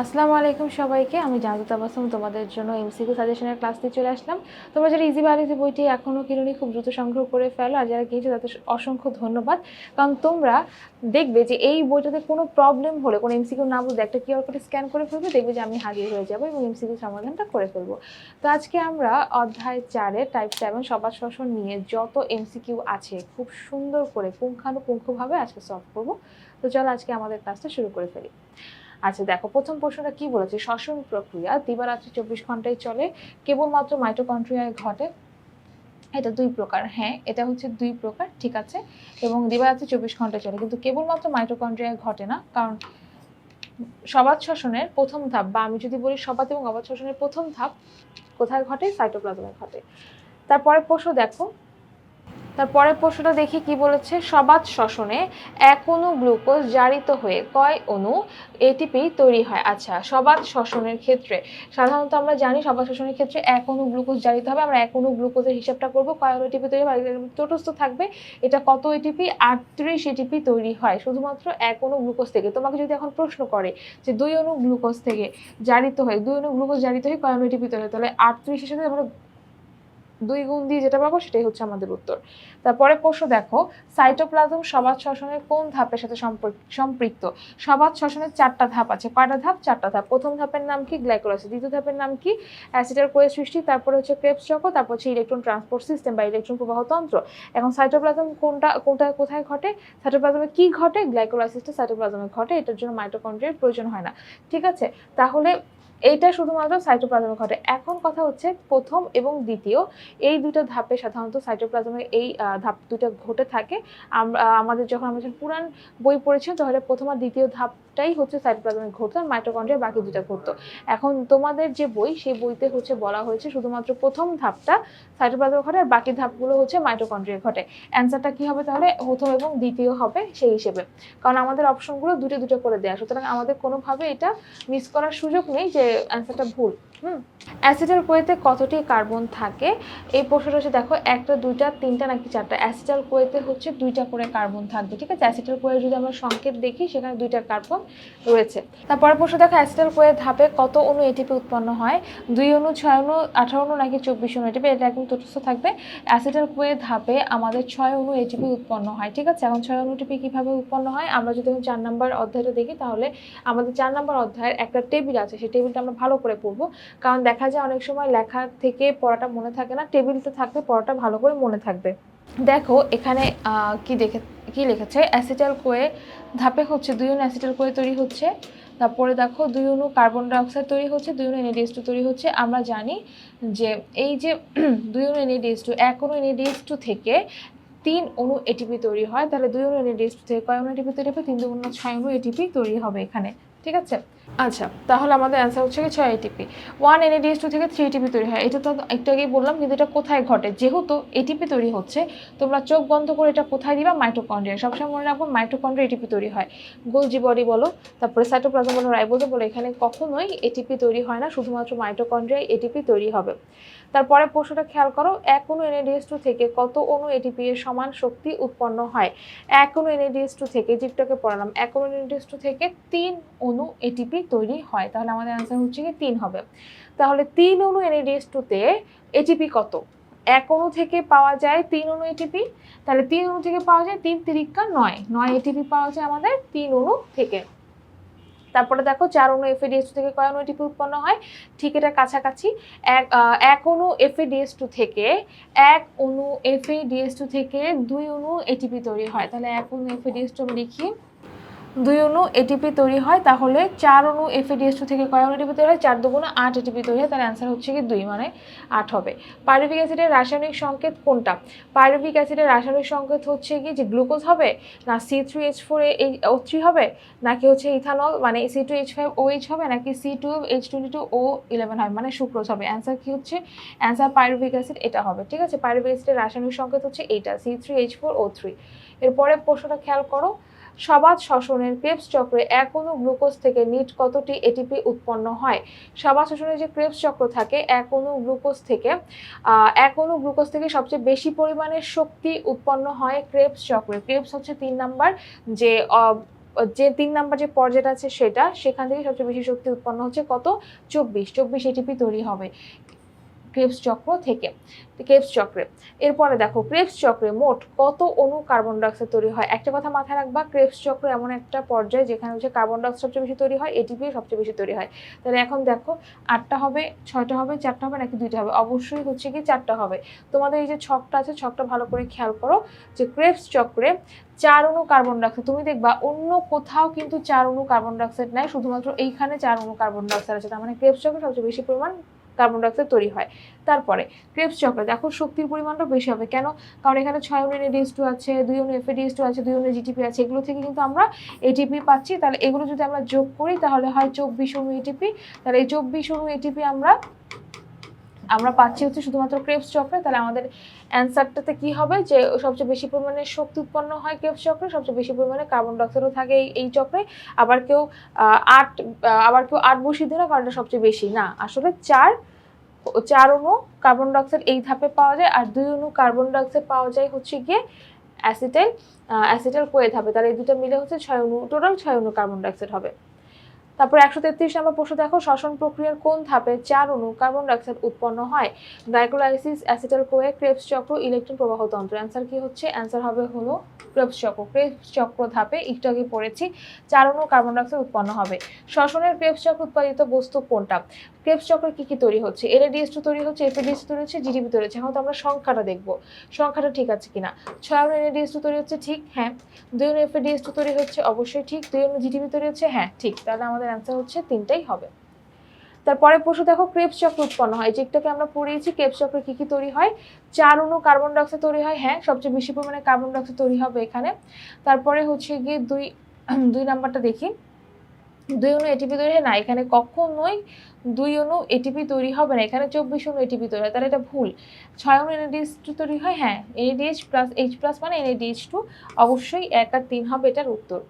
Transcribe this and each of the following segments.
আসসালামু আলাইকুম সবাইকে। আমি জানতে তাবাসম তোমাদের জন্য এমসিকিউ সাজেশনের ক্লাস দিয়ে চলে আসলাম। তোমরা যারা ইজি বায়োলজি বইটি এখনও কিনুনি, খুব দ্রুত সংগ্রহ করে ফেলো। আর যারা কিনেছো, তাদের অসংখ্য ধন্যবাদ। কারণ তোমরা দেখবে যে এই বইটাতে কোনো প্রবলেম হলে, কোনো এমসিকিউ না বুঝলে একটা কিউআর কোডে স্ক্যান করে ফেলবে, দেখবে যে আমি হাজির হয়ে যাব এবং এমসিকিউ সমাধানটা করে ফেলব। তো আজকে আমরা অধ্যায় চারে টাইপ সেভেন সবার শ্বসন নিয়ে যত এমসিকিউ আছে, খুব সুন্দর করে পুঙ্খানুপুঙ্খভাবে আজকে সলভ করব। তো চলো আজকে আমাদের ক্লাসটা শুরু করে ফেলি। আচ্ছা দেখো, প্রথম প্রশ্নটা কি বলেছে? শ্বসন প্রক্রিয়া দিবারাত্রি চব্বিশ ঘন্টায় চলে, কেবলমাত্র মাইটোকন্ট্রিয়ায় ঘটে? এটা দুই প্রকার হ্যাঁ এটা হচ্ছে দুই প্রকার, ঠিক আছে? এবং দিবারাত্রি চব্বিশ ঘন্টায় চলে, কিন্তু কেবলমাত্র মাইটোকন্ড্রিয়ায় ঘটে না, কারণ সবাত শ্বসনের প্রথম ধাপ, বা আমি যদি বলি সবাত এবং অবাত শ্বসনের প্রথম ধাপ কোথায় ঘটে? সাইটোপ্লাজমে ঘটে। তারপরে প্রশ্ন দেখো তারপরের প্রশ্নটা দেখি কি বলেছে, সবাত শ্বসনে এক অণু গ্লুকোজ জারিত হয়ে কয় অণু এটিপি তৈরি হয়? আচ্ছা সবাত শ্বসনের ক্ষেত্রে, সাধারণত আমরা জানি সবাত শ্বসনের ক্ষেত্রে এক অণু গ্লুকোজ জারিত হবে, আমরা এক অণু গ্লুকোজের হিসাবটা করব, কয় অণু এটিপি তৈরি হয়? চতুর্থ থাকবে, এটা কত এটিপি আটত্রিশ এটিপি তৈরি হয়, শুধুমাত্র এক অণু গ্লুকোজ থেকে। তোমাকে যদি এখন প্রশ্ন করে যে দুই অণু গ্লুকোজ থেকে জারিত হয়, দুই অণু গ্লুকোজ জারিত হয়ে কয় অণু এটিপি তৈরি হয়? তাহলে আটত্রিশের সাথে আমরা দুই গুণ দিয়ে যেটা পাবো সেটাই হচ্ছে আমাদের উত্তর। তারপরে প্রশ্ন দেখো, সাইটোপ্লাজম সবাদ শ্বসনের কোন ধাপের সাথে সম্পৃক্ত? সবাদ শ্বসনের চারটা ধাপ আছে। কয়টা ধাপ? চারটা ধাপ। প্রথম ধাপের নাম কি? গ্লাইকোলাইসিস। দ্বিতীয় ধাপের নাম কি? অ্যাসিডের কোয়ে সৃষ্টি, তারপরে হচ্ছে ক্রেপস চক্র, তারপর হচ্ছে ইলেকট্রন ট্রান্সপোর্ট সিস্টেম বা ইলেকট্রন প্রবাহ তন্ত্র। এখন সাইটোপ্লাজম কোনটা কোনটা কোথায় ঘটে? সাইটোপ্লাজমে কি ঘটে? গ্লাইকোলাইসিসটা সাইটোপ্লাজমে ঘটে। এটার জন্য মাইটোকন্ড্রিয়ার প্রয়োজন হয় না। ঠিক আছে? তাহলে এইটা শুধুমাত্র সাইটোপ্লাজমে ঘটে। এখন কথা হচ্ছে প্রথম এবং দ্বিতীয়। এই দুটো ধাপে সাধারণত সাইটোপ্লাজমে এই ধাপ দুটো ঘটে থাকে। আমরা, আমাদের যখন আমরা যখন পুরান বই পড়েছিলাম, তাহলে প্রথম আর দ্বিতীয় ধাপটাই হচ্ছে সাইটোপ্লাজমে ঘটতো আর মাইটোকন্ড্রিয়া বাকি দুটো ঘটতো। এখন তোমাদের যে বই, সেই বইতে হচ্ছে বলা হয়েছে শুধুমাত্র প্রথম ধাপটা সাইটোপ্লাজমে ঘটে আর বাকি ধাপগুলো হচ্ছে মাইটোকন্ড্রিয়া ঘটে। অ্যান্সারটা কি হবে তাহলে? প্রথম এবং দ্বিতীয় হবে সেই হিসেবে। কারণ আমাদের অপশনগুলো দুটো দুটো করে দেওয়া সুতরাং আমাদের কোনোভাবে এটা মিস করার সুযোগ নেই যে অ্যান্সারটা ভুল। হুম অ্যাসিটাল কোয়েতে কতটি কার্বন থাকে? এই প্রশ্নটা হচ্ছে, দেখো, একটা, দুইটা, তিনটা নাকি চারটা? অ্যাসিটাল কোয়েতে হচ্ছে দুইটা করে কার্বন থাকবে, ঠিক আছে? অ্যাসিটাল কোয়ে যদি আমরা সংকেত দেখি, সেখানে দুইটা কার্বন রয়েছে। তারপরে প্রশ্ন, দেখো অ্যাসিটাল কোয়ের ধাপে কত অণু এটিপি উৎপন্ন হয়? দুই অণু, ছয় অণু, আঠারো অণু নাকি চব্বিশ অণু এটিপি এটা একদম তটস্থ থাকবে। অ্যাসিটাল কোয়ের ধাপে আমাদের ছয় অণু এটিপি উৎপন্ন হয়, ঠিক আছে? এখন ছয় অণু এটিপি কীভাবে উৎপন্ন হয়? আমরা যদি চার নাম্বার অধ্যায়টা দেখি, তাহলে আমাদের চার নাম্বার অধ্যায়ের একটা টেবিল আছে, সেই টেবিলটা আমরা ভালো করে পড়ব। কারণ দেখা যায় অনেক সময় লেখার থেকে পড়াটা মনে থাকে না, টেবিলতে থাকলে পড়াটা ভালো করে মনে থাকবে। দেখো, এখানে কি দেখে, কি লিখেছে? অ্যাসিটাল কোয়ে ধাপে হচ্ছে দুই অনু অ্যাসিটাল কোয়ে তৈরি হচ্ছে। তারপরে দেখো, দুই অনু কার্বন ডাইঅক্সাইড তৈরি হচ্ছে, দুই অনু এনএডিএস টু তৈরি হচ্ছে। আমরা জানি যে এই যে দুই অনু এনএডিএস টু এক অনু এনএডিএস টু থেকে তিন অণু এটিপি তৈরি হয়। তাহলে দুই অণু এনএডিএস টু থেকে কয় অণু এটিপি তৈরি হবে? তিন দুগুণ ছয় অণু এটিপি তৈরি হবে এখানে। ঠিক আছে? আচ্ছা তাহলে আমাদের অ্যান্সার হচ্ছে ছয় এটিপি ওয়ান এনএডিএস টু থেকে থ্রি এটিপি তৈরি হয়। এটা তো একটু আগেই বললাম, কিন্তু এটা কোথায় ঘটে? যেহেতু এটিপি তৈরি হচ্ছে, তোমরা চোখ বন্ধ করে এটা কোথায় দিবা? মাইটোকন্ড্রিয়া সবসময় মনে রাখব মাইটোকন্ড্রিয়া এটিপি তৈরি হয়। গোলজি বডি বলো, তারপরে সাইটোপ্লাজম বলো রাইবোজো বলো এখানে কখনোই এটিপি তৈরি হয় না, শুধুমাত্র মাইটোকন্ড্রিয়ায় এটিপি তৈরি হবে। তারপরে প্রশ্নটা খেয়াল করো, এক অণু এনএডিএস টু থেকে কত অণু এটিপি এর সমান শক্তি উৎপন্ন হয়? এক অণু এনএডিএস টু থেকে যেটাকে পড়ালাম, এক অণু এনএডিএস টু থেকে তিন অণু এটিপি তৈরি হয়, তাহলে আমাদের অ্যান্সার হচ্ছে কি তিন হবে। তাহলে তিন অণু এনএডিএস টুতে এটিপি কত? এক অণু থেকে পাওয়া যায় তিন অণু এটিপি তাহলে তিন অণু থেকে পাওয়া যায় তিন তিরিক্কা নয়। নয় এটিপি পাওয়া যায় আমাদের তিন অণু থেকে। তারপরে দেখো চার অণু এফএডিএস টু থেকে কয় অণু এটিপি উৎপন্ন হয়? ঠিক এটা কাছাকাছি। এক এক অণু এফএডিএস টু থেকে, এক অণু এফএডিএস টু থেকে দুই অণু এটিপি তৈরি হয়। তাহলে এক অণু এফএডিএস টু আমি লিখি দুই অণু এটিপি তৈরি হয়, তাহলে চার অণু এফএডিএস টু থেকে কয় অণু এটিপি তৈরি হয়? চার দুগুণ আট এটিপি তৈরি হয় তার অ্যান্সার হচ্ছে কি দুই মানে আট হবে। পাইরুভিক অ্যাসিডের রাসায়নিক সংকেত কোনটা? পাইরুভিক অ্যাসিডের রাসায়নিক সংকেত হচ্ছে কি যে গ্লুকোজ হবে, না সি থ্রি এইচ ফোর এই ও থ্রি হবে, নাকি হচ্ছে ইথানল মানে C two H five O H হবে, নাকি C two H twenty two O eleven হবে মানে সুক্রোজ হবে। অ্যান্সার কি হচ্ছে? অ্যান্সার পাইরুভিক অ্যাসিড, এটা হবে, ঠিক আছে? পাইরুভিক অ্যাসিডের রাসায়নিক সংকেত হচ্ছে এইটা C three H four O three এরপরে প্রশ্নটা খেয়াল করো সবাত শ্বসনের ক্রেবস চক্রে এক অণু গ্লুকোজ থেকে নিট কতটি এটিপি উৎপন্ন হয়? সবাত শ্বসনের যে ক্রেবস চক্র থাকে এক অণু গ্লুকোজ থেকে এক অণু গ্লুকোজ থেকে সবচেয়ে বেশি পরিমাণে শক্তি উৎপন্ন হয় ক্রেবস চক্রে। ক্রেবস হচ্ছে তিন নাম্বার যে যে তিন নাম্বার যে পর্যায়টা আছে সেটা, সেখান থেকে সবচেয়ে বেশি শক্তি উৎপন্ন হচ্ছে কত? চব্বিশ। চব্বিশ এটিপি তৈরি হবে। ক্রেবস চক্র থেকে ক্রেবস চক্রে। এরপরে দেখো ক্রেবস চক্রে মোট কত অণু কার্বন ডাইঅক্সাইড তৈরি হয়? একটা কথা মাথায় রাখবা ক্রেবস চক্র এমন একটা পর্যায়ে যেখানে হচ্ছে কার্বন ডাইঅক্সাইড সবচেয়ে বেশি তৈরি হয়, এটিপি সবচেয়ে বেশি তৈরি হয়। তাহলে এখন দেখো, আটটা হবে, ছয়টা হবে, চারটা হবে নাকি দুইটা হবে? অবশ্যই হচ্ছে কি চারটা হবে। তোমাদের এই যে ছকটা আছে, ছকটা ভালো করে খেয়াল করো যে ক্রেবস চক্রে চার অণু কার্বন ডাইঅক্সাইড তুমি দেখবা অন্য কোথাও কিন্তু চার অণু কার্বন ডাইঅক্সাইড নাই, শুধুমাত্র এইখানে চার অণু কার্বন ডাইঅক্সাইড আছে। তার মানে ক্রেবস চক্রে সবচেয়ে বেশি পরিমাণ কার্বন ডাইঅক্সাইড তৈরি হয়। তারপরে ক্রেবস চক্র দেখো শক্তির পরিমাণটা বেশি হবে। কেন? কারণ এখানে ছয় অনু এনএডিএস টু আছে, দুই অনু এফএডিএস টু আছে, দুই অনু জিটিপি আছে। এগুলো থেকে কিন্তু আমরা এটিপি পাচ্ছি। তাহলে এগুলো যদি আমরা যোগ করি, তাহলে হয় চব্বিশ অনু এটিপি তাহলে এই চব্বিশ অনু এটিপি আমরা আমরা পাচ্ছি হচ্ছে শুধুমাত্র ক্রেবস চক্রে, তাহলে আমাদের অ্যান্সারটাতে কি হবে? যে সবচেয়ে বেশি পরিমাণে শক্তি উৎপন্ন হয় ক্রেবস চক্রে, সবচেয়ে বেশি পরিমাণে কার্বন ডাইঅক্সাইডও থাকে এই চক্রে। আবার কেউ আট আবার কেউ আট বসিয়ে দিল কারণ এটা সবচেয়ে বেশি। না, আসলে চার চার অণু কার্বন ডাইঅক্সাইড এই ধাপে পাওয়া যায় আর দুই অণু কার্বন ডাইঅক্সাইড পাওয়া যায় হচ্ছে গিয়ে অ্যাসিটাইল অ্যাসিটাইল কোয়ে ধাপে। তাহলে এই দুটো মিলে হচ্ছে ছয় অণু টোটাল ছয় অণু কার্বন ডাইঅক্সাইড হবে। তারপর একশো তেত্রিশ নম্বর প্রশ্ন, দেখো, শ্বসন প্রক্রিয়ার কোন ধাপে চার অণু কার্বন ডাইঅক্সাইড উৎপন্ন হয়? গ্লাইকোলাইসিস অ্যাসিটাল কোয়ে ক্রেবস চক্র ইলেকট্রন প্রবাহ তন্ত্র। অ্যান্সার কি হচ্ছে? অ্যান্সার হবে হলো ক্রেবস চক্র। ক্রেবস চক্র ধাপে একটু আগে পড়েছি, চার অণু কার্বন ডাইঅক্সাইড উৎপন্ন হবে। শ্বসনের ক্রেবস চক্র উৎপাদিত বস্তু কোনটা? ক্রেবস চক্রে কি কি তৈরি হচ্ছে? এনএডিএস টু তৈরি হচ্ছে এফএডিএস তৈরি হচ্ছে জিডিপি তৈরি হচ্ছে। এখন তো আমরা সংখ্যাটা দেখব। সংখ্যাটা ঠিক আছে কিনা? ছয় অণু এনএডিএস টু তৈরি হচ্ছে, ঠিক হ্যাঁ। দুই অণু এফএডিএস টু তৈরি হচ্ছে, অবশ্যই ঠিক। দুই অণু জিডিপি তৈরি হচ্ছে হ্যাঁ ঠিক। তাহলে আমাদের অ্যান্সার হচ্ছে তিনটাই হবে। তারপরে প্রশ্ন দেখো ক্রেবস চক্র উৎপন্ন হয়। যেটাকে আমরা পড়িয়েছি ক্রেবস চক্রে কী কী তৈরি হয়? চার অণু কার্বন ডাইঅক্সাইড তৈরি হয় হ্যাঁ সবচেয়ে বেশি পরিমাণে কার্বন ডাইঅক্সাইড তৈরি হবে এখানে। তারপরে হচ্ছে গিয়ে দুই দুই নাম্বারটা দেখি। দুই অণু এটিপি তৈরি হয়? না, এখানে কখনোই দুই অণু এটিপি তৈরি হবে না। এখানে চব্বিশ অণু এটিপি তৈরি হয়। তাহলে এটা ভুল। ছয় অণু এনএডিএস টু তৈরি হয়? হ্যাঁ এনএডিএস প্লাস এইচ প্লাস মানে এনএডিএস টু অবশ্যই এক আর তিন হবে এটার উত্তর।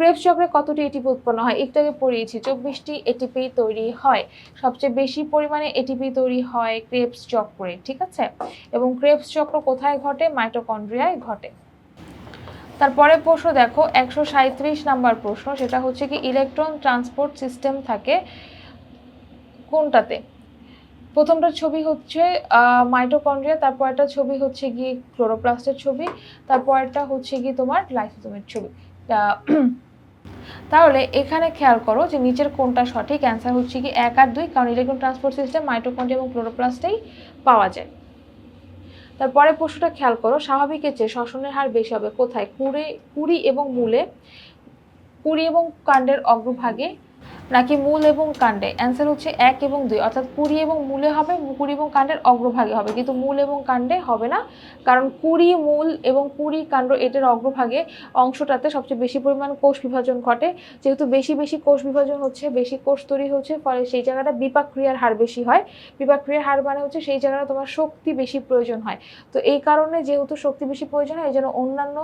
ক্রেবস চক্রে কতটি এটিপি উৎপন্ন হয় একটু আগে পড়িয়েছি, চব্বিশটি এটিপি তৈরি হয়। সবচেয়ে বেশি পরিমাণে এটিপি তৈরি হয় ক্রেবস চক্রে, ঠিক আছে? এবং ক্রেবস চক্র কোথায় ঘটে? মাইটোকন্ড্রিয়ায় ঘটে। তারপরে প্রশ্ন দেখো, একশো সাঁত্রিশ নাম্বার প্রশ্ন, সেটা হচ্ছে কি ইলেকট্রন ট্রান্সপোর্ট সিস্টেম থাকে কোনটাতে? প্রথমটা ছবি হচ্ছে মাইটোকন্ড্রিয়া তারপর একটা ছবি হচ্ছে গিয়ে ক্লোরোপ্লাস্টের ছবি তারপর একটা হচ্ছে গিয়ে তোমার লাইসোসোমের ছবি। তাহলে এখানে খেয়াল করো যে নিচের কোনটা সঠিক। অ্যান্সার হচ্ছে কি এক আর দুই, কারণ ইলেকট্রন ট্রান্সপোর্ট সিস্টেম মাইটোকন্ড্রিয়া এবং ক্লোরোপ্লাস্টেই পাওয়া যায়। তারপরে প্রশ্নটা খেয়াল করো স্বাভাবিকের চেয়ে শ্বসনের হার বেশি হবে কোথায়? কুড়ি কুড়ি এবং মূলে, কুড়ি এবং কাণ্ডের অগ্রভাগে নাকি মূল এবং কাণ্ডে? অ্যান্সার হচ্ছে এক এবং দুই। অর্থাৎ কুড়ি এবং মূলে হবে, কুড়ি এবং কাণ্ডের অগ্রভাগে হবে। কিন্তু মূল এবং কাণ্ডে হবে না, কারণ কুড়ি মূল এবং কুড়ি কাণ্ড এটার অগ্রভাগে অংশটাতে সবচেয়ে বেশি পরিমাণ কোষ বিভাজন ঘটে। যেহেতু বেশি বেশি কোষ বিভাজন হচ্ছে, বেশি কোষ তৈরি হচ্ছে, ফলে সেই জায়গাটা বিপাক ক্রিয়ার হার বেশি হয়। বিপাক ক্রিয়ার হার মানে হচ্ছে সেই জায়গাটা তোমার শক্তি বেশি প্রয়োজন হয়। তো এই কারণে যেহেতু শক্তি বেশি প্রয়োজন হয়, এই জন্য অন্যান্য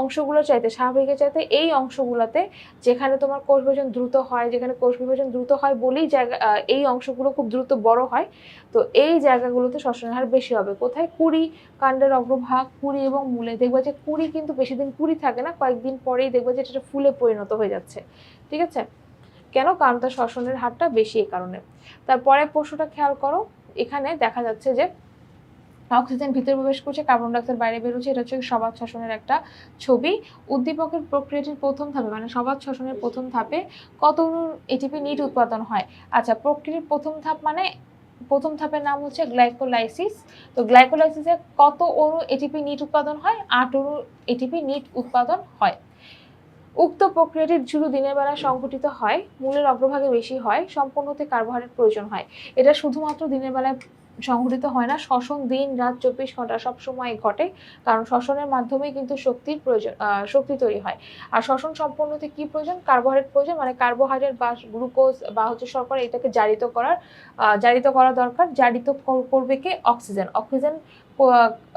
অংশগুলো চাইতে, স্বাভাবিকের চাইতে এই অংশগুলোতে যেখানে তোমার কোষ বিভাজন দ্রুত হয়, যেখানে কোষ বিভাজন দ্রুত হয় বলেই জায়গা এই অংশগুলো খুব দ্রুত বড় হয়। তো এই জায়গাগুলোতে শ্বসনের হার বেশি হবে। কোথায়? কুড়ি, কাণ্ডের অগ্রভাগ, কুড়ি এবং মূলে। দেখবা যে কুড়ি কিন্তু বেশি দিন কুড়ি থাকে না, কয়েকদিন পরেই দেখবা যে এটা ফুলে পরিণত হয়ে যাচ্ছে। ঠিক আছে? কেন? কারণ তার শ্বসনের হারটা বেশি এই কারণে। তারপরে প্রশ্নটা খেয়াল করো। এখানে দেখা যাচ্ছে যে অক্সিজেন ভিতরে প্রবেশ করছে, কার্বন ডাইঅক্সাইড বাইরে বেরোচ্ছে, এটা হচ্ছে সবাদ শ্বসনের একটা ছবি। উদ্দীপকের প্রক্রিয়াটির প্রথম ধাপে মানে সবাদ শ্বসনের প্রথম ধাপে কত এটিপি নিট উৎপাদন হয়? আচ্ছা প্রক্রিয়ার প্রথম ধাপ মানে প্রথম ধাপের নাম হচ্ছে গ্লাইকোলাইসিস। তো গ্লাইকোলাইসিসে কত অণু এটিপি নিট উৎপাদন হয়? আট অণু এটিপি নিট উৎপাদন হয়। উক্ত প্রক্রিয়াটি শুধু দিনের বেলা সংঘটিত হয়, মূলের অগ্রভাগে বেশি হয়, সম্পূর্ণতে কার্বোহাইড্রেট প্রয়োজন হয়। এটা শুধুমাত্র দিনের বেলায় সংঘটিত হয় না। শ্বসন দিন, রাত চব্বিশ ঘণ্টা সব সময় ঘটে, কারণ শ্বসনের মাধ্যমেই কিন্তু শক্তির প্রয়োজন শক্তি তৈরি হয়। আর শ্বসন সম্পন্ন হতে কি প্রয়োজন? কার্বোহাইড্রেট প্রয়োজন মানে কার্বোহাইড্রেট বা গ্লুকোজ বা হচ্ছে সরকার এটাকে জারিত করার জারিত করা দরকার। জারিত করবে কে? অক্সিজেন। অক্সিজেন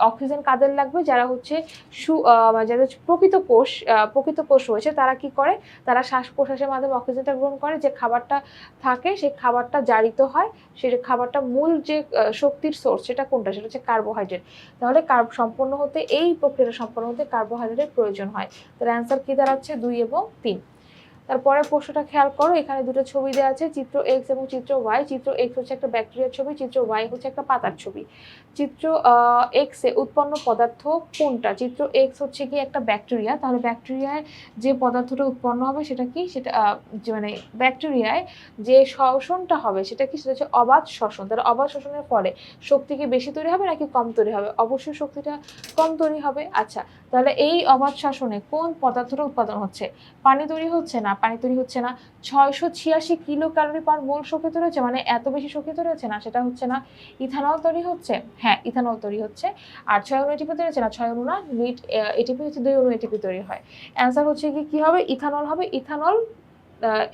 অক্সিজেন কাদের লাগবে? যারা হচ্ছে সু মানে যাদের প্রকৃত কোষ প্রকৃত কোষ রয়েছে, তারা কি করে? তারা শ্বাস প্রশ্বাসের মাধ্যমে অক্সিজেনটা গ্রহণ করে। যে খাবারটা থাকে, সেই খাবারটা জারিত হয়। সেই খাবারটা মূল যে শক্তির সোর্স সেটা কোনটা? সেটা হচ্ছে কার্বোহাইড্রেট তাহলে কার্ব সম্পন্ন হতে, এই প্রক্রিয়াটা সম্পন্ন হতে কার্বোহাইড্রেটের প্রয়োজন হয়। তার অ্যান্সার কি দাঁড়াচ্ছে? দুই এবং তিন। তারপরে প্রশ্নটা খেয়াল করো, এখানে দুটো ছবি দেওয়া আছে, চিত্র এক্স এবং চিত্র ওয়াই চিত্র এক্স হচ্ছে একটা ব্যাকটেরিয়ার ছবি, চিত্র ওয়াই হচ্ছে একটা পাতার ছবি। চিত্র এক্স উৎপন্ন পদার্থ কোনটা? চিত্র এক্স হচ্ছে কি একটা ব্যাকটেরিয়া তাহলে ব্যাকটেরিয়ায় যে পদার্থটা উৎপন্ন হবে সেটা কি? সেটা মানে ব্যাকটেরিয়ায় যে শ্বসনটা হবে সেটা কি? সেটা হচ্ছে অবাধ শ্বসন। তাহলে অবাধ শ্বসনের ফলে শক্তি কি বেশি তৈরি হবে নাকি কম তৈরি হবে? অবশ্যই শক্তিটা কম তৈরি হবে। আচ্ছা তাহলে এই অবাধ শ্বসনে কোন পদার্থটা উৎপাদন হচ্ছে? পানি তৈরি হচ্ছে না পানি তৈরি হচ্ছে না। ছয়শো ছিয়াশি কিলো ক্যালোরি পার মোল শক্তি রয়েছে মানে এত বেশি শক্তি হচ্ছে না, সেটা হচ্ছে না ইথানল তৈরি হচ্ছে। হ্যাঁ ইথানল তৈরি হচ্ছে। আর ছয় অনু এটিপি তৈরি হচ্ছে না, ছয় অনু না, নিট এটিপি হচ্ছে দুই অনু এটিপি তৈরি হয়। অ্যান্সার হচ্ছে কি, কী হবে? ইথানল হবে। ইথানল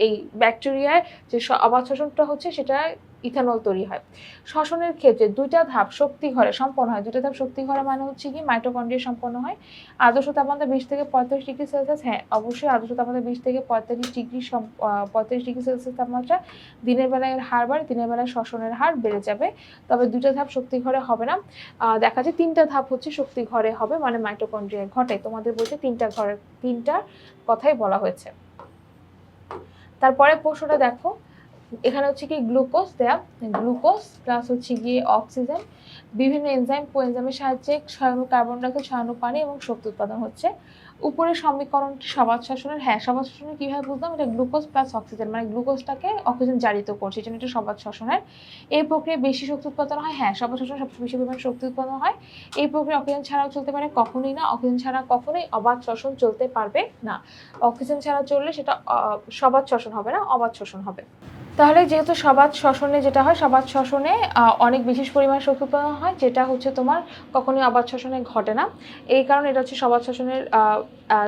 এই ব্যাকটেরিয়ায় যে অবাধ শোষণটা হচ্ছে, সেটা ইথানল তৈরি হয়। শ্বসনের ক্ষেত্রে দুইটা ধাপ শক্তি ঘরে সম্পন্ন হয়। দুইটা ধাপ শক্তি ঘরে মানে হচ্ছে কি মাইটোকন্ড্রিয়া সম্পন্ন হয়। আদর্শ তাপমাত্রা বিশ থেকে পঁয়ত্রিশ ডিগ্রি সেলসিয়াস হ্যাঁ অবশ্যই আদর্শ তাপমাত্রা বিশ থেকে পঁয়তাল্লিশ ডিগ্রি পঁয়ত্রিশ ডিগ্রি সেলসিয়াস তাপমাত্রা দিনের বেলায় এর হার বাড়ে, দিনের বেলায় শ্বসনের হার বেড়ে যাবে। তবে দুইটা ধাপ শক্তি ঘরে হবে না। দেখা যায় তিনটা ধাপ হচ্ছে শক্তি ঘরে হবে মানে মাইটোকন্ড্রিয়া ঘটে। তোমাদের বলছে তিনটা ঘরের তিনটার কথাই বলা হয়েছে। তারপরে প্রশ্নটা দেখো এখানে হচ্ছে কি গ্লুকোজ দেয়া, গ্লুকোজ প্লাস হচ্ছে গিয়ে অক্সিজেন, বিভিন্ন এনজাইম কোএনজাইমের সাহায্যে ছয়াণু কার্বন ডাইঅক্সাইড ছয়াণু পানি এবং শক্তি উৎপাদন হচ্ছে। উপরের সমীকরণটি সবাদ শাসনের হ্যাঁ সবাদ শাসনের কীভাবে বুঝলাম? এটা গ্লুকোজ প্লাস অক্সিজেন মানে গ্লুকোজটাকে অক্সিজেন জারিত করছে এই জন্য এটা সবাদ শাসনের এই প্রক্রিয়ায় বেশি শক্তি উৎপাদন হয় হ্যাঁ সবাদ শাসনে সবচেয়ে বেশি পরিমাণে শক্তি উৎপাদন হয়। এই প্রক্রিয়া অক্সিজেন ছাড়াও চলতে পারে, কখনোই না। অক্সিজেন ছাড়া কখনোই অবাধ শ্বসন চলতে পারবে না। অক্সিজেন ছাড়া চললে সেটা সবাদ শ্বসন হবে না, অবাধ শ্বসন হবে। তাহলে যেহেতু সবাদ শ্বসনে যেটা হয় সবাদ শ্বসনে অনেক বিশেষ পরিমাণে শক্তি উৎপাদন হয়, যেটা হচ্ছে তোমার কখনোই অবাধ শ্বসনে ঘটে না। এই কারণে এটা হচ্ছে সবাদ শ্বসনের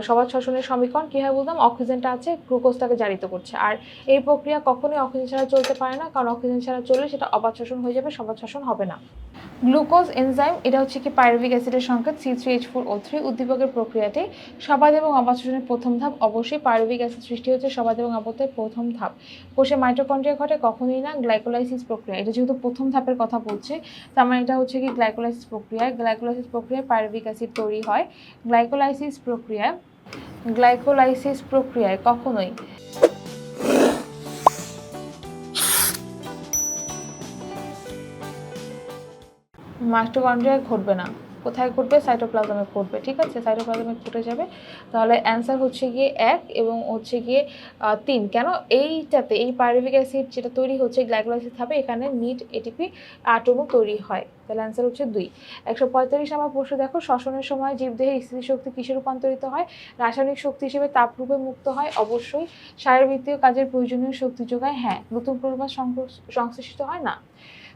সবাদ শ্বসনের সমীকরণ। কীভাবে বলতাম? অক্সিজেনটা আছে গ্লুকোজটাকে জারিত করছে। আর এই প্রক্রিয়া কখনোই অক্সিজেন ছাড়া চলতে পারে না, কারণ অক্সিজেন ছাড়া চললে সেটা অবাধ শ্বসন হয়ে যাবে সবাদ শ্বসন হবে না। গ্লুকোজ এনজাইম, এটা হচ্ছে কি পাইরুভিক অ্যাসিডের সংকেত C three H four O three উদ্দীপকের প্রক্রিয়াতে সবাদ এবং অবাধ শ্বসনের প্রথম ধাপ, অবশ্যই পাইরুভিক অ্যাসিড সৃষ্টি হচ্ছে সবাদ এবং অবতের প্রথম ধাপ। কোষে মাইটোকন্ড্রিয়া ঘটে কখনোই না গ্লাইকোলাইসিস প্রক্রিয়া। এটা যেহেতু প্রথম ধাপের কথা বলছে, তার মানে এটা হচ্ছে কি গ্লাইকোলাইসিস প্রক্রিয়ায় গ্লাইকোলাইসিস প্রক্রিয়ায় পাইরুভিক অ্যাসিড তৈরি হয়। গ্লাইকোলাইসিস প্রক্রিয়া গ্লাইকোলাইসিস প্রক্রিয়ায় কখনোই মাইটোকন্ড্রিয়ায় ঘটবে না। কোথায় ঘটবে? সাইটোপ্লাজমে ঘটবে, ঠিক আছে? সাইটোপ্লাজমে ঘটে যাবে। তাহলে অ্যান্সার হচ্ছে গিয়ে এক এবং হচ্ছে গিয়ে তিন। কেন? এইটাতে, এই পাইরুভিক অ্যাসিড যেটা তৈরি হচ্ছে গ্লাইকোলাইসিস হবে এখানে নিট এটিপি আটমও তৈরি হয়। তাহলে অ্যান্সার হচ্ছে দুই। একশো পঁয়তাল্লিশ আমার প্রশ্ন, দেখো, শ্বসনের সময় জীবদেহে স্থিতিশক্তি কিসে রূপান্তরিত হয়? রাসায়নিক শক্তি হিসেবে তাপরূপে মুক্ত হয়, অবশ্যই। শারীরবৃত্তীয় কাজের প্রয়োজনীয় শক্তি যোগায় হ্যাঁ। নতুন পরিমাণ সংশ্লিষ্ট হয় না।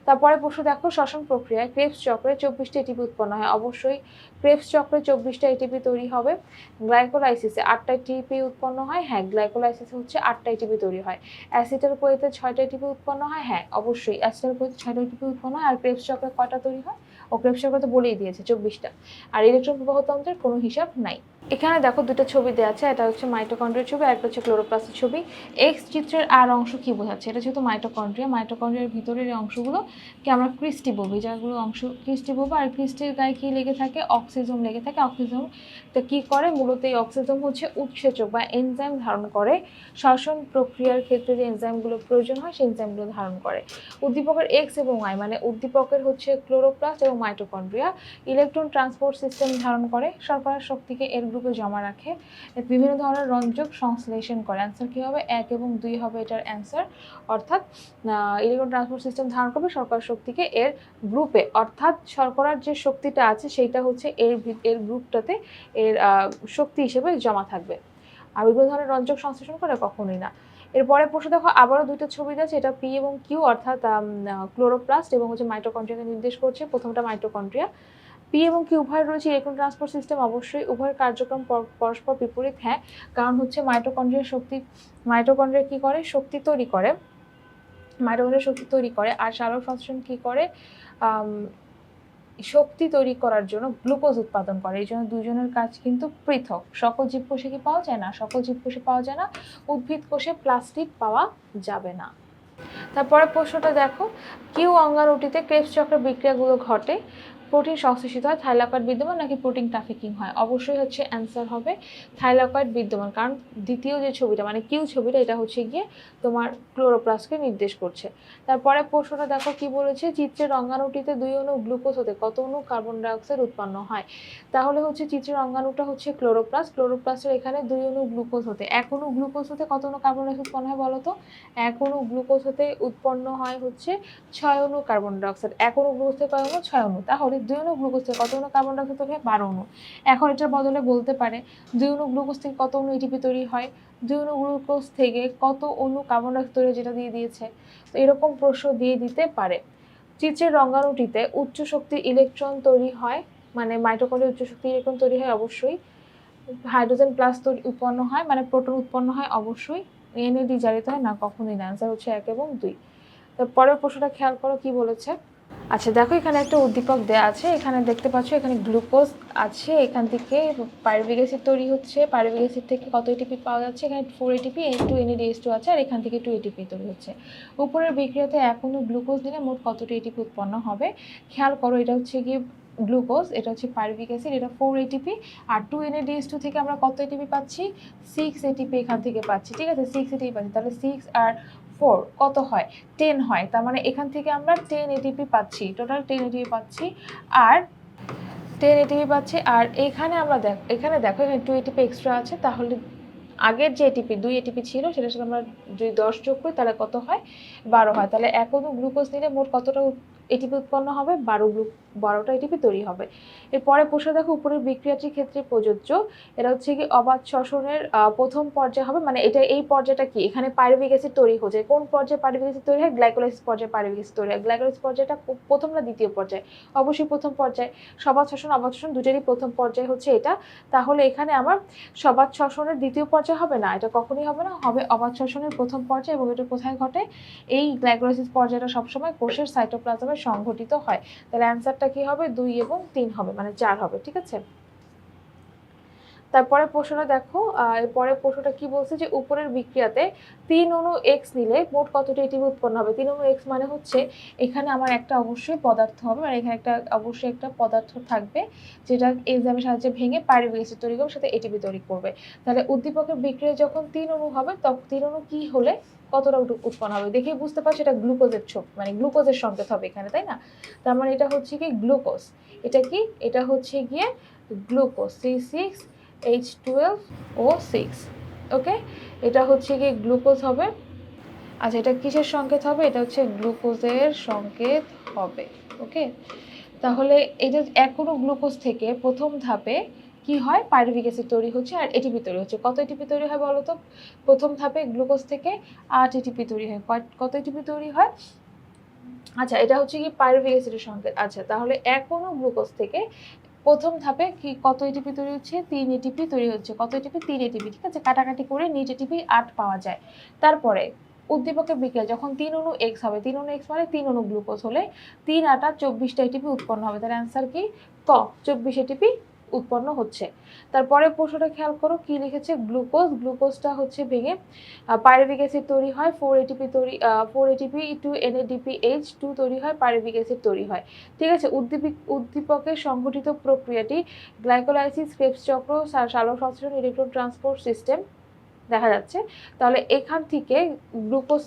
তারপরে প্রশ্ন দেখো, শ্বসন প্রক্রিয়ায় ক্রেপস চক্রে চব্বিশটা এটিপি উৎপন্ন হয়। অবশ্যই ক্রেপস চক্রে চব্বিশটা এটিপি তৈরি হবে। গ্লাইকোলাইসিসে আটটা এটিপি উৎপন্ন হয়। হ্যাঁ গ্লাইকোলাইসিসে হচ্ছে আটটা এটিপি তৈরি হয়। অ্যাসিটাল কোয়েতে ছয়টা এটিপি উৎপন্ন হয়। হ্যাঁ অবশ্যই অ্যাসিটাল কোয়েতে ছয়টা এটিপি উৎপন্ন হয়। আর ক্রেপস চক্রে কয়টা তৈরি হয়? ও ক্রেপস চক্রে তো বলেই দিয়েছে, চব্বিশটা। আর ইলেকট্রন প্রবাহতন্ত্রের কোনো হিসাব নাই। এখানে দেখো দুটো ছবি দেওয়া আছে এটা হচ্ছে মাইটোকন্ড্রিয়ার ছবি আর একটা হচ্ছে ক্লোরোপ্লাস্টের ছবি। এক্স চিত্রের আর অংশ কি বোঝাচ্ছে? এটা যেহেতু মাইটোকন্ড্রিয়া মাইটোকন্ড্রিয়ার ভিতরের এই অংশগুলো কি আমরা ক্রিস্টি বলব যেগুলো অংশ ক্রিস্টি বলব, আর ক্রিস্টির গায়ে কি লেগে থাকে? অক্সিজম লেগে থাকে। অক্সিজম তো কি করে? মূলত এই অক্সিজম হচ্ছে উৎসেচক বা এনজাইম ধারণ করে। শ্বসন প্রক্রিয়ার ক্ষেত্রে যে এনজাইমগুলো প্রয়োজন হয়, সেই এনজাইমগুলো ধারণ করে। উদ্দীপকের এক্স এবং ওয়াই মানে উদ্দীপকের হচ্ছে ক্লোরোপ্লাস্ট এবং মাইটোকন্ড্রিয়া ইলেকট্রন ট্রান্সপোর্ট সিস্টেম ধারণ করে। শর্করার শক্তিকে এর গ্রুপে জমা রাখে। বিভিন্ন ধরনের রঞ্জক সংশ্লেষণ করে। অ্যান্সার কী হবে? এক এবং দুই হবে এটার অ্যান্সার অর্থাৎ ইলেকট্রন ট্রান্সপোর্ট সিস্টেম ধারণ করবে শর্করা শক্তিকে এর গ্রুপে অর্থাৎ শর্করার যে শক্তিটা আছে, সেইটা হচ্ছে এর এর গ্রুপটাতে এর শক্তি হিসেবে জমা থাকবে। আর বিভিন্ন ধরনের রঞ্জক সংশ্লেষণ করে কখনোই না। এরপরে প্রশ্ন দেখো, আবারও দুইটা ছবি আছে এটা পি এবং কিউ অর্থাৎ ক্লোরোপ্লাস্ট এবং হচ্ছে মাইটোকন্ড্রিয়াকে নির্দেশ করছে। প্রথমটা মাইটোকন্ড্রিয়া পি এবং কিউ উভয় রয়েছে ইলেকট্রন ট্রান্সপোর্ট সিস্টেম অবশ্যই উভয়ের কার্যক্রম পর- পরস্পর বিপরীত হ্যাঁ। কারণ হচ্ছে মাইটোকন্ড্রিয়ার শক্তি মাইটোকন্ড্রিয়া কি করে? শক্তি তৈরি করে। মাইটোকন্ড্রিয়া শক্তি তৈরি করে আর সালোক সংশ্লেষণ কি করে? শক্তি তৈরি করার জন্য গ্লুকোজ উৎপাদন করে। এই জন্য দুজনের কাজ কিন্তু পৃথক। সকল জীবকোষে কি পাওয়া যায় না? সকল জীবকোষে পাওয়া যায় না। উদ্ভিদ কোষে প্লাস্টিক পাওয়া যাবে না। তারপরে প্রশ্নটা দেখো কিউ অঙ্গাণুটিতে ক্রেবস চক্রের বিক্রিয়াগুলো ঘটে। প্রোটিন সংশ্লেষিত হয়, থাইলাকয়েড বিদ্যমান নাকি প্রোটিন ট্রাফিকিং হয়? অবশ্যই হচ্ছে অ্যান্সার হবে থাইলাকয়েড বিদ্যমান। কারণ দ্বিতীয় যে ছবিটা মানে কিউ ছবিটা, এটা হচ্ছে গিয়ে তোমার ক্লোরোপ্লাস্টকে নির্দেশ করছে। তারপরে প্রশ্নটা দেখো, কি বলেছে? চিত্রের রঙ্গাণুটিতে দুই অণু গ্লুকোজ হতে কত অণু কার্বন ডাইঅক্সাইড উৎপন্ন হয়? তাহলে হচ্ছে চিত্রের রঙ্গাণুটা হচ্ছে ক্লোরোপ্লাস্ট। ক্লোরোপ্লাস্টের এখানে দুই অণু গ্লুকোজ হতে, এক অণু গ্লুকোজ হতে কত অণু কার্বন ডাইঅক্সাইড উৎপন্ন হয় বলো তো? এক অণু গ্লুকোজ হতে উৎপন্ন হয় হচ্ছে ছয় অণু কার্বন ডাইঅক্সাইড, এক অণু গ্লুকোজ থেকে কয় অণু? ছয় অণু। তাহলে দুই অণু গ্লুকোজ থেকে কত অনু কার্বন ডাইঅক্সাইড হয়? বারো অণু এখন এটার বদলে বলতে পারে দুই অণু গ্লুকোজ থেকে কত অণু এটিপি তৈরি হয়? দুই অণু গ্লুকোজ থেকে কত অণু কার্বন ডাইঅক্সাইড তৈরি যেটা দিয়ে দিয়েছে? তো এরকম প্রশ্ন দিয়ে দিতে পারে। চিত্রের রঙ্গাণুটিতে উচ্চ শক্তির ইলেকট্রন তৈরি হয় মানে মাইটোকন্ড্রিয়া উচ্চ শক্তির ইলেকট্রন তৈরি হয় অবশ্যই। হাইড্রোজেন প্লাস তৈরি, উৎপন্ন হয় মানে প্রোটন উৎপন্ন হয় অবশ্যই। এনএডি জারিত হয় না, কখনোই না। অ্যান্সার হচ্ছে এক এবং দুই। তো পরের প্রশ্নটা খেয়াল করো কি বলেছে? আচ্ছা দেখো এখানে একটা উদ্দীপক দেওয়া আছে এখানে দেখতে পাচ্ছ এখানে গ্লুকোজ আছে এখান থেকে পাইরুভিক অ্যাসিড তৈরি হচ্ছে পাইরুভিক অ্যাসিড থেকে কত এটিপি পাওয়া যাচ্ছে এখানে four ATP two NADH two আছে আর এখান থেকে টু এটিপি তৈরি হচ্ছে উপরের বিক্রিয়াতে এখনও গ্লুকোজ দিলে মোট কতটি এটিপি উৎপন্ন হবে খেয়াল করো এটা হচ্ছে গিয়ে গ্লুকোজ এটা হচ্ছে পাইরুভিক অ্যাসিড এটা ফোর এটিপি আর টু এনএডিএস টু থেকে আমরা কত এটিপি পাচ্ছি সিক্স এটিপি এখান থেকে পাচ্ছি ঠিক আছে সিক্স এটিপি পাচ্ছি তাহলে সিক্স আর ফোর কত হয়? টেন হয়। তার মানে এখান থেকে আমরা টেন এটিপি পাচ্ছি। টোটাল টেন এটিপি পাচ্ছি। আর টেন এটিপি পাচ্ছি। আর এখানে আমরা দেখ এখানে দেখো, এখানে টু এটিপি এক্সট্রা আছে। তাহলে আগের যে এটিপি দুই এটিপি ছিল, সেটার সাথে আমরা যদি দশ যোগ করি, তাহলে কত হয়? বারো হয়। তাহলে এক গ্লুকোজ নিলে মোট কতটা এটিপি উৎপন্ন হবে, বারো গ্রুপ, বারোটা এটিপি তৈরি হবে। এরপরে প্রশ্ন দেখো উপরের বিক্রিয়াটির ক্ষেত্রে প্রযোজ্য। এটা হচ্ছে কি অবাধ শ্বসনের প্রথম পর্যায় হবে। মানে এটা এই পর্যায়টা কি? এখানে পাইরুভিক অ্যাসিড তৈরি হচ্ছে। কোন পর্যায়ে পাইরুভিক অ্যাসিড তৈরি হয়? গ্লাইকোলাইসিস পর্যায়ে পাইরুভিক অ্যাসিড তৈরি হয়। গ্লাইকোলাইসিস পর্যায়টা প্রথম না দ্বিতীয় পর্যায়ে। অবশ্যই প্রথম পর্যায়ে। সবাদ শ্বসন অবাধ শ্বসন দুটোরই প্রথম পর্যায়ে হচ্ছে এটা। তাহলে এখানে আমার সবাদ শ্বসনের দ্বিতীয় পর্যায়ে হবে না? এটা কখনই হবে না। হবে অবাধ শ্বসনের প্রথম পর্যায়ে এবং এটা কোথায় ঘটে? এই গ্লাইকোলাইসিস পর্যায়টা সবসময় কোষের সাইটোপ্লাজমে সংঘটিত হয়। তাহলে অ্যান্সারটা কি হবে? দুই এবং তিন হবে মানে চার হবে, ঠিক আছে? তারপরে প্রশ্নটা দেখো আহ, এর পরের প্রশ্নটা কি বলছে যে উপরের বিক্রিয়াতে তিন অণু এক্স নিলে মোট কতটি এটিপি উৎপন্ন হবে? তিন অণু এক্স মানে হচ্ছে এখানে আমার একটা অবশ্যই পদার্থ হবে মানে এখানে একটা অবশ্যই একটা পদার্থ থাকবে যেটা এনজাইমের সাহায্যে ভেঙে অ্যাসিড তৈরি করবে সাথে এটিপি তৈরি করবে। তাহলে উদ্দীপকের বিক্রিয়া যখন তিন অণু হবে তখন তিন অণু কি হলে কতটা উৎ- উৎপন্ন হবে? দেখেই বুঝতে পারছ এটা গ্লুকোজের ছোপ মানে গ্লুকোজের সংকেত হবে এখানে তাই না? তার মানে এটা হচ্ছে কি গ্লুকোজ এটা কি? এটা হচ্ছে গিয়ে glucose C six H twelve O six okay এটা হচ্ছে গিয়ে গ্লুকোজ হবে। আচ্ছা এটা কিসের সংকেত হবে? এটা হচ্ছে গ্লুকোজের সংকেত হবে ওকে তাহলে এটা এখনও গ্লুকোজ থেকে প্রথম ধাপে কি হয়? পাইরুভিক অ্যাসিড তৈরি হচ্ছে আর এটিপি তৈরি হচ্ছে। কত এটিপি তৈরি হয় বলো তো? প্রথম ধাপে গ্লুকোজ থেকে আট এটিপি তৈরি হয়। কত এটিপি তৈরি হয়? আচ্ছা এটা হচ্ছে কি পাইরুভিক অ্যাসিডের সংকেত। আচ্ছা তাহলে এখনও গ্লুকোজ থেকে প্রথম ধাপে কি কত এটিপি তৈরি হচ্ছে? তিন এটিপি তৈরি হচ্ছে। কত এটিপি তিন এটিপি ঠিক আছে? কাটাকাটি করে নিট এটিপি আট পাওয়া যায়। তারপরে উদ্দীপকের বিক্রিয়া যখন তিন অনু এক্স হবে, তিন অনু এক্স মানে তিন অনু গ্লুকোজ হলে তিন আটা চব্বিশটা এটিপি উৎপন্ন হবে। তার অ্যান্সার কি? ক, চব্বিশ এটিপি উৎপন্ন হচ্ছে। তারপরে প্রশ্নটা খেয়াল করো, কি লিখেছে? গ্লুকোজ। গ্লুকোজটা হচ্ছে ভেঙে পাইরেভিক অ্যাসিড তৈরি হয় ফোর এটিপি তৈরি four ATP two NADP H two তৈরি হয় পাইরেভিক অ্যাসিড তৈরি হয়। ঠিক আছে? উদ্দীপিক উদ্দীপকের সংঘটিত প্রক্রিয়াটি গ্লাইকোলাইসিস ক্রেবস চক্র সালোক সংশ্লেষণ ইলেকট্রন ট্রান্সপোর্ট সিস্টেম দেখা যাচ্ছে। তাহলে এখান থেকে গ্লুকোজ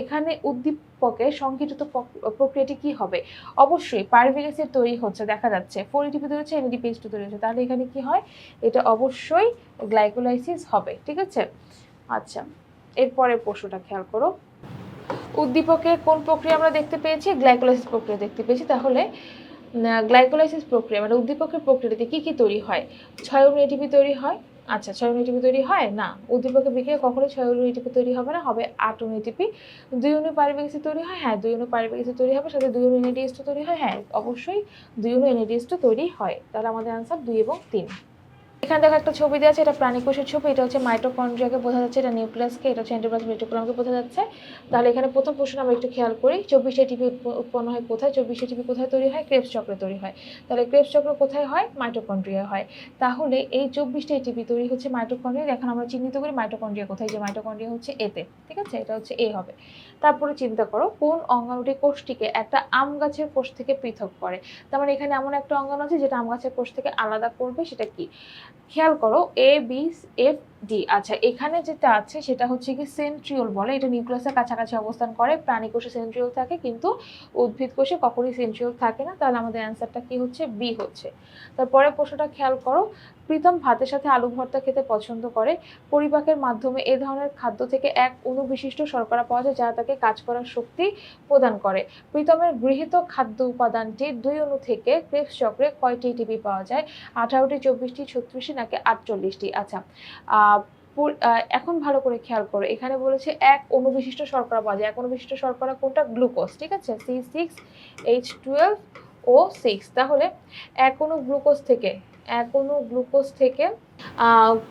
এখানে উদ্দীপকের সংঘটিত প্রক- প্রক্রিয়াটি কি হবে? অবশ্যই অ্যাসিড তৈরি হচ্ছে, দেখা যাচ্ছে। ফোর এটিপি তৈরি হচ্ছে এনএডিপি এইচ তৈরি হচ্ছে। তাহলে এখানে কি হয়? এটা অবশ্যই গ্লাইকোলাইসিস হবে, ঠিক আছে? আচ্ছা এরপরের প্রশ্নটা খেয়াল করো। উদ্দীপকে কোন প্রক্রিয়া আমরা দেখতে পেয়েছি? গ্লাইকোলাইসিস প্রক্রিয়া দেখতে পেয়েছি। তাহলে গ্লাইকোলাইসিস প্রক্রিয়া মানে উদ্দীপকের প্রক্রিয়াতে কি কি তৈরি হয়? ছয় অণু এটিপি তৈরি হয় আচ্ছা ছয় এটিপি তৈরি হয়? না। উদ্দীপকে বিক্রিয়া কখনোই ছয় অণু এটিপি তৈরি হবে না, হবে আট এটিপি দুই অনু পারিবারিক তৈরি হয়? হ্যাঁ দুই অনু পারিবারিক তৈরি হবে, সাথে দুই অনু এনএডিএস তৈরি হয়? হ্যাঁ অবশ্যই দুই অনু এনএডিএস তৈরি হয়। তাহলে আমাদের আনসার দুই এবং তিন। এখানে দেখো একটা ছবি দেওয়া এটা প্রাণীকোষের ছবি, এটা হচ্ছে মাইটোকন্ড্রিয়াকে বোঝা যাচ্ছে, এটা নিউক্লিয়াসকে এটা হচ্ছে এন্ডোপ্লাজমিক রেটিকুলামকে বোঝা যাচ্ছে। তাহলে এখানে প্রথম প্রশ্ন আমরা একটু খেয়াল করি, চব্বিশ এটিপি উৎপন্ন হয় কোথায়? চব্বিশ এটিপি কোথায় তৈরি হয়? ক্রেবস চক্রে তৈরি হয়। তাহলে ক্রেবস চক্র কোথায় হয়? মাইটোকন্ড্রিয়া হয়। তাহলে এই চব্বিশটা এটিপি তৈরি হচ্ছে মাইটোকন্ড্রিয়া এখন আমরা চিহ্নিত করি মাইটোকন্ড্রিয়া কোথায়? যে মাইটোকন্ড্রিয়া হচ্ছে এতে ঠিক আছে? এটা হচ্ছে এ হবে। তারপরে চিন্তা করো, কোন অঙ্গাণুটি কোষটিকে একটা আম গাছের কোষ থেকে পৃথক করে? তার মানে এখানে এমন একটা অঙ্গাণু আছে যেটা আম গাছের কোষ থেকে আলাদা করবে, সেটা কি? খেয়াল করো এ বি এফ ডি আচ্ছা এখানে যেটা আছে সেটা হচ্ছে কি সেন্ট্রিওল বলে। এটা নিউক্লিয়াসের কাছাকাছি অবস্থান করে, প্রাণী কোষে সেন্ট্রিওল থাকে, কিন্তু উদ্ভিদ কোষে কখনই সেন্ট্রিওল থাকে না। তাহলে আমাদের অ্যান্সারটা কি হচ্ছে? বি হচ্ছে। তারপরে প্রশ্নটা খেয়াল করো প্রীতম ভাতের সাথে আলু ভর্তা খেতে পছন্দ করে। পরিপাকের মাধ্যমে এ ধরনের খাদ্য থেকে এক অনুবিশিষ্ট শর্করা পাওয়া যায়, যা তাকে কাজ করার শক্তি প্রদান করে। প্রীতমের গৃহীত খাদ্য উপাদানটি দুই অণু থেকে ক্রেবস চক্রে কয়টি টিপি পাওয়া যায়? আঠারোটি, চব্বিশটি, ছত্রিশটি নাকি আটচল্লিশটি? আচ্ছা এখন ভালো করে খেয়াল করো। এখানে বলেছে এক অনুবিশিষ্ট শর্করা পাওয়া যায়। এক অনুবিশিষ্ট শর্করা কোনটা? গ্লুকোজ, ঠিক আছে? C six, H twelve O six. তাহলে এক অণু গ্লুকোজ থেকে এক গ্লুকোজ থেকে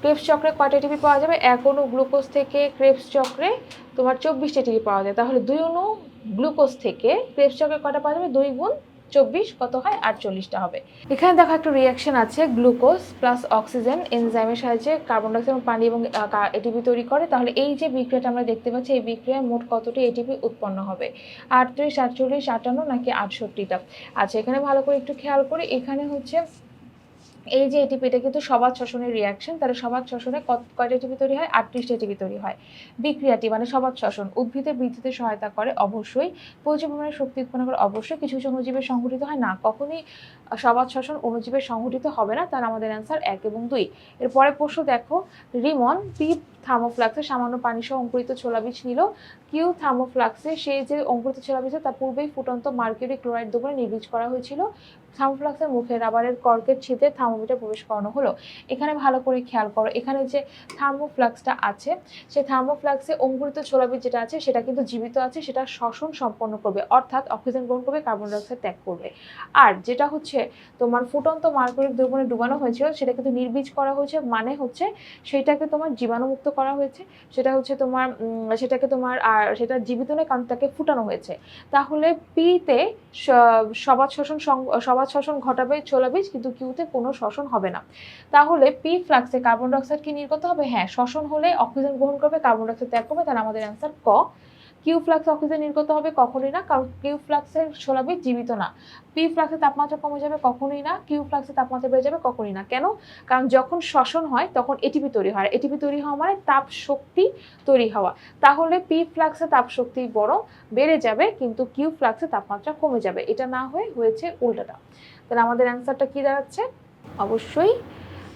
ক্রেপস চক্রে কয়টা টিপি পাওয়া যাবে? এক গ্লুকোজ থেকে ক্রেপস চক্রে তোমার চব্বিশটা টিপি পাওয়া যায়। তাহলে দুই অণু গ্লুকোজ থেকে ক্রেপস চক্রে কয়টা পাওয়া যাবে? দুই গুণ চব্বিশ, কত হয়? আটচল্লিশটা হবে। এখানে দেখো একটা রিয়াকশন আছে, গ্লুকোজ প্লাস অক্সিজেন এনজাইমের সাহায্যে কার্বন ডাইঅক্সাইড এবং পানি এবং এটিপি তৈরি করে। তাহলে এই যে বিক্রিয়াটা আমরা দেখতে পাচ্ছি, এই বিক্রিয়ায় মোট কতটি এটিপি উৎপন্ন হবে? আটত্রিশ, আটচল্লিশ, আটান্ন নাকি আটষট্টিটা? আচ্ছা এখানে ভালো করে একটু খেয়াল করি। এখানে হচ্ছে এই যে এটিপি এটা কিন্তু সবাদ শ্বসনের রিয়াকশন তাহলে সবাদ শ্বসনে কত, কয়টা এটিপি তৈরি হয়? আটত্রিশটা এটিপি তৈরি হয়। বিক্রিয়াটি মানে সবাদ শ্বসন, উদ্ভিদের বৃদ্ধিতে সহায়তা করে অবশ্যই। প্রচুর পরিমাণে শক্তি উৎপন্ন করে অবশ্যই। কিছু কিছু সংঘটিত হয় না। কখনই সবাদ শ্বসন অণুজীবের সংঘটিত হবে না, তার আমাদের অ্যান্সার এক এবং দুই। এরপরে প্রশ্ন দেখো, রিমন পি থার্মোফ্লাক্সে সামান্য পানি সহ অঙ্কুরিত ছোলা বীজ নিল। কিউ থার্মোফ্লাক্সে সেই যে অঙ্কুরিত ছোলা বীজ তার পূর্বেই ফুটন্ত মার্কিউরি ক্লোরাইড দ্রবণে নির্বীজ করা হয়েছিল। থার্মোফ্লাক্সের মুখে রাবারের কর্কের ছিদ্রে থার্মোমিটার প্রবেশ করানো হলো। এখানে ভালো করে খেয়াল করো, এখানে যে থার্মোফ্লাক্সটা আছে সেই থার্মোফ্লাক্সে অঙ্কুরিত ছোলা বীজ যেটা আছে, সেটা কিন্তু জীবিত আছে, সেটা শ্বসন সম্পন্ন করবে, অর্থাৎ অক্সিজেন গ্রহণ করবে, কার্বন ডাইঅক্সাইড ত্যাগ করবে। আর যেটা হচ্ছে তোমার ফুটন্ত মার্কুরিক দ্রবণে ডুবানো হয়েছিল সেটা কিন্তু নির্বীজ করা হয়েছে মানে হচ্ছে সেটাকে তোমার জীবাণুমুক্ত করা হয়েছে, সেটা হচ্ছে তোমার সেটাকে তোমার, আর সেটা জীবিত নয় কারণ তাকে ফুটানো হয়েছে। তাহলে পিতে সবাদ শোষণ সং- সবাদ শোষণ ঘটাবে ছোলা বীজ কিন্তু কিউতে কোনো শোষণ হবে না। তাহলে পি ফ্লাক্সে কার্বন ডাইঅক্সাইড কি নির্গত হবে? হ্যাঁ শোষণ হলে অক্সিজেন গ্রহণ করবে, কার্বন ডাইঅক্সাইড ত্যাগ করবে, তাহলে আমাদের অ্যান্সার ক। কিউ ফ্লাক্স অক্সিজেন নির্গত হবে কখনোই না, কারণ কিউ ফ্লাক্সের ছোলা জীবিত না। পি ফ্লাক্সের তাপমাত্রা কমে যাবে কখনোই না কিউ ফ্লাক্সের তাপমাত্রা বেড়ে যাবে কখনোই না। কেন? কারণ যখন শ্বসন হয়, তখন এটিপি তৈরি হয় এটিপি তৈরি হওয়া মানে তাপ শক্তি তৈরি হওয়া। তাহলে পি ফ্লাক্সে তাপ শক্তি বড় বেড়ে যাবে, কিন্তু কিউ ফ্লাক্সে তাপমাত্রা কমে যাবে। এটা না হয়ে হয়েছে উল্টাটা। তাহলে আমাদের অ্যান্সারটা কি দাঁড়াচ্ছে? অবশ্যই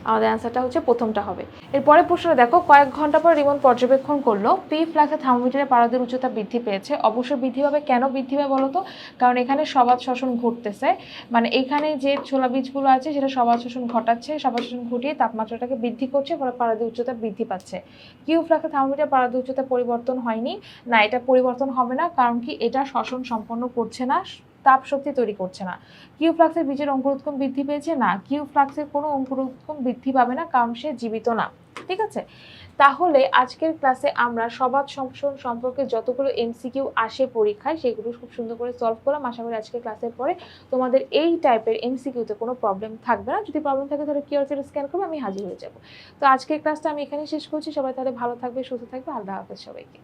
আমাদের অ্যান্সারটা হচ্ছে প্রথমটা হবে। এরপরে প্রশ্নটা দেখো, কয়েক ঘণ্টা পর রিমন পর্যবেক্ষণ করল। পি ফ্ল্যাক্সে থার্মোমিটারের পারদের উচ্চতা বৃদ্ধি পেয়েছে। অবশ্যই বৃদ্ধি পাবে। কেন বৃদ্ধি পাবে বলো তো? কারণ এখানে সবাদ শোষণ ঘটতেছে। মানে এখানে যে ছোলা বীজগুলো আছে, সেটা সবাদ শোষণ ঘটাচ্ছে। সবাদ শোষণ ঘটিয়ে তাপমাত্রাটাকে বৃদ্ধি করছে, ফলে পারদের উচ্চতা বৃদ্ধি পাচ্ছে। কিউ ফ্ল্যাক্সে থার্মোমিটার পারদের উচ্চতা পরিবর্তন হয়নি। না, এটা পরিবর্তন হবে না, কারণ কি এটা শ্বসন সম্পন্ন করছে না। তাপ শক্তি তৈরি করছে না। কিউ ফ্লাক্সের বীজের অঙ্কুরোৎগম বৃদ্ধি পেয়েছে না। কিউ ফ্লাক্সের কোনো অঙ্কুরোৎগম বৃদ্ধি পাবে না, কারণ সে জীবিত না। ঠিক আছে? তাহলে আজকের ক্লাসে আমরা সবাদ সংশোধন সম্পর্কে যতগুলো এমসিকিউ আসে পরীক্ষায়, সেগুলো খুব সুন্দর করে সলভ করলাম। আশা করি আজকের ক্লাসের পরে তোমাদের এই টাইপের এমসিকিউতে কোনো প্রবলেম থাকবে না। যদি প্রবলেম থাকে তাহলে কিউআর কোড স্ক্যান করবে, আমি হাজির হয়ে যাব। তো আজকের ক্লাসটা আমি এখানেই শেষ করছি। সবাই তাহলে ভালো থাকবে, সুস্থ থাকবে। আল্লাহ হাফেজ সবাইকে।